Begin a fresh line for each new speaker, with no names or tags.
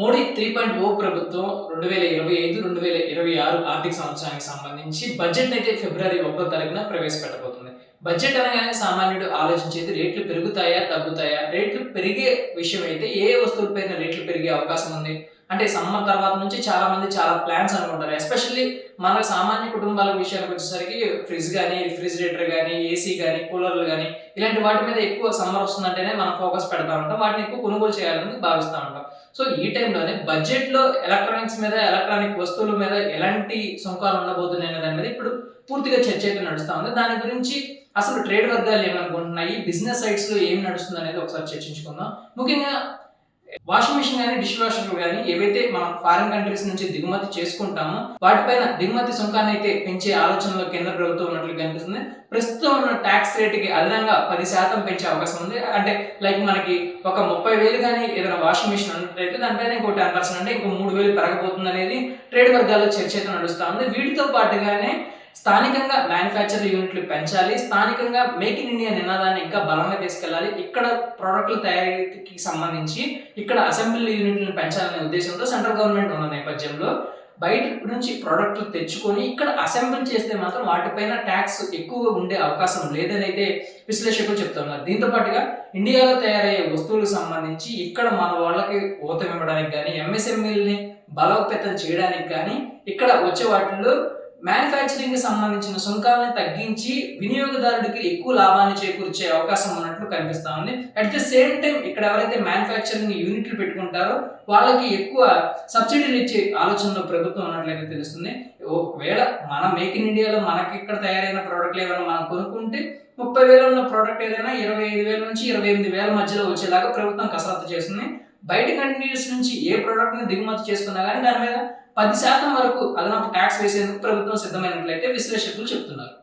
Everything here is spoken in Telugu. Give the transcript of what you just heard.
మోడీ త్రీ పాయింట్ ఓ ప్రభుత్వం రెండు వేల ఇరవై ఐదు రెండు వేల ఇరవై ఆరు ఆర్థిక సంవత్సరానికి సంబంధించి బడ్జెట్ అయితే ఫిబ్రవరి ఒకటో తారీఖున ప్రవేశపెట్టబోతుంది. బడ్జెట్ అనగానే సామాన్యుడు ఆలోచించేది రేట్లు పెరుగుతాయా తగ్గుతాయా? రేట్లు పెరిగే విషయం అయితే ఏ వస్తువులపైన రేట్లు పెరిగే అవకాశం ఉంది? అంటే సమ్మర్ తర్వాత నుంచి చాలా మంది చాలా ప్లాన్స్ అనుకుంటారు. ఎస్పెషల్లీ మన సామాన్య కుటుంబాల విషయానికి వచ్చేసరికి ఫ్రిడ్జ్ కానీ రిఫ్రిజిరేటర్ కానీ ఏసీ కానీ కూలర్లు కానీ ఇలాంటి వాటి మీద ఎక్కువ సమ్మర్ వస్తుందంటేనే మనం ఫోకస్ పెడతా ఉంటాం. వాటిని ఎక్కువ కొనుగోలు చేయాలని భావిస్తూ ఉంటాం. సో ఈ టైంలోనే బడ్జెట్లో ఎలక్ట్రానిక్స్ మీద ఎలక్ట్రానిక్ వస్తువుల మీద ఎలాంటి సుంకాలు ఉండబోతున్నాయి దాని మీద ఇప్పుడు పూర్తిగా చర్చ అయితే నడుస్తూ ఉంది. దాని గురించి అసలు ట్రేడ్ వర్గాలు ఏమనుకుంటున్నాయి? బిజినెస్ సైట్స్లో ఏం నడుస్తుంది అనేది ఒకసారి చర్చించుకుందాం. ముఖ్యంగా వాషింగ్ మిషన్ కానీ డిష్ వాషర్లు కానీ ఏవైతే మనం ఫారిన్ కంట్రీస్ నుంచి దిగుమతి చేసుకుంటామో వాటిపైన దిగుమతి సుంకాన్ని అయితే పెంచే ఆలోచనలో కేంద్ర ప్రభుత్వం ఉన్నట్లు కనిపిస్తుంది. ప్రస్తుతం ఉన్న ట్యాక్స్ రేటుకి అదనంగా పది శాతం పెంచే అవకాశం ఉంది. అంటే లైక్ మనకి ఒక ముప్పై వేలు కానీ ఏదైనా వాషింగ్ మిషన్ ఉన్నట్లయితే దానిపైన ఇంకో టెన్ పర్సెంట్ అంటే ఇంకో మూడు వేలు పెరగబోతుంది అనేది ట్రేడ్ వర్గాల్లో చర్చ అయితే నడుస్తూ ఉంది. వీటితో పాటుగానే స్థానికంగా మ్యానుఫ్యాక్చర్ యూనిట్లు పెంచాలి స్థానికంగా మేక్ ఇన్ ఇండియా నినాదాన్ని ఇంకా బలంగా తీసుకెళ్ళాలి. ఇక్కడ ప్రోడక్ట్ల తయారీకి సంబంధించి ఇక్కడ అసెంబ్లీ యూనిట్లను పెంచాలనే ఉద్దేశంతో సెంట్రల్ గవర్నమెంట్ ఉన్న నేపథ్యంలో బయట నుంచి ప్రోడక్ట్లు తెచ్చుకొని ఇక్కడ అసెంబ్లీ చేస్తే మాత్రం వాటిపైన ట్యాక్స్ ఎక్కువగా ఉండే అవకాశం లేదని అయితే విశ్లేషకులు చెప్తున్నారు. దీంతో పాటుగా ఇండియాలో తయారయ్యే వస్తువులకు సంబంధించి ఇక్కడ మన వాళ్ళకి ఊతం ఇవ్వడానికి కానీ ఎంఎస్ఎంఈల్ని బలోపేతం చేయడానికి కానీ ఇక్కడ వచ్చే వాటిల్లో మ్యానుఫ్యాక్చరింగ్ సంబంధించిన సుంకాలను తగ్గించి వినియోగదారుడికి ఎక్కువ లాభాన్ని చేకూర్చే అవకాశం ఉన్నట్లు కనిపిస్తా ఉంది. అట్ ద సేమ్ టైం ఇక్కడ ఎవరైతే మ్యానుఫ్యాక్చరింగ్ యూనిట్లు పెట్టుకుంటారో వాళ్ళకి ఎక్కువ సబ్సిడీలు ఇచ్చే ఆలోచనలో ప్రభుత్వం ఉన్నట్లయితే తెలుస్తుంది. ఒకవేళ మన మేక్ ఇన్ ఇండియాలో మనకి ఇక్కడ తయారైన ప్రోడక్ట్లు ఏమైనా మనం కొనుక్కుంటే ముప్పై వేలు ఉన్న ప్రోడక్ట్ ఏదైనా ఇరవై ఐదు వేల నుంచి ఇరవై ఎనిమిది వేల మధ్యలో వచ్చేలాగా ప్రభుత్వం కసరత్తు చేస్తుంది. బయట కంట్రీస్ నుంచి ఏ ప్రోడక్ట్ని దిగుమతి చేసుకున్నా కానీ దాని మీద పది శాతం వరకు అదనపు ట్యాక్స్ వేసేందుకు ప్రభుత్వం సిద్ధమైనట్లయితే విశ్లేషకులు చెప్తున్నారు.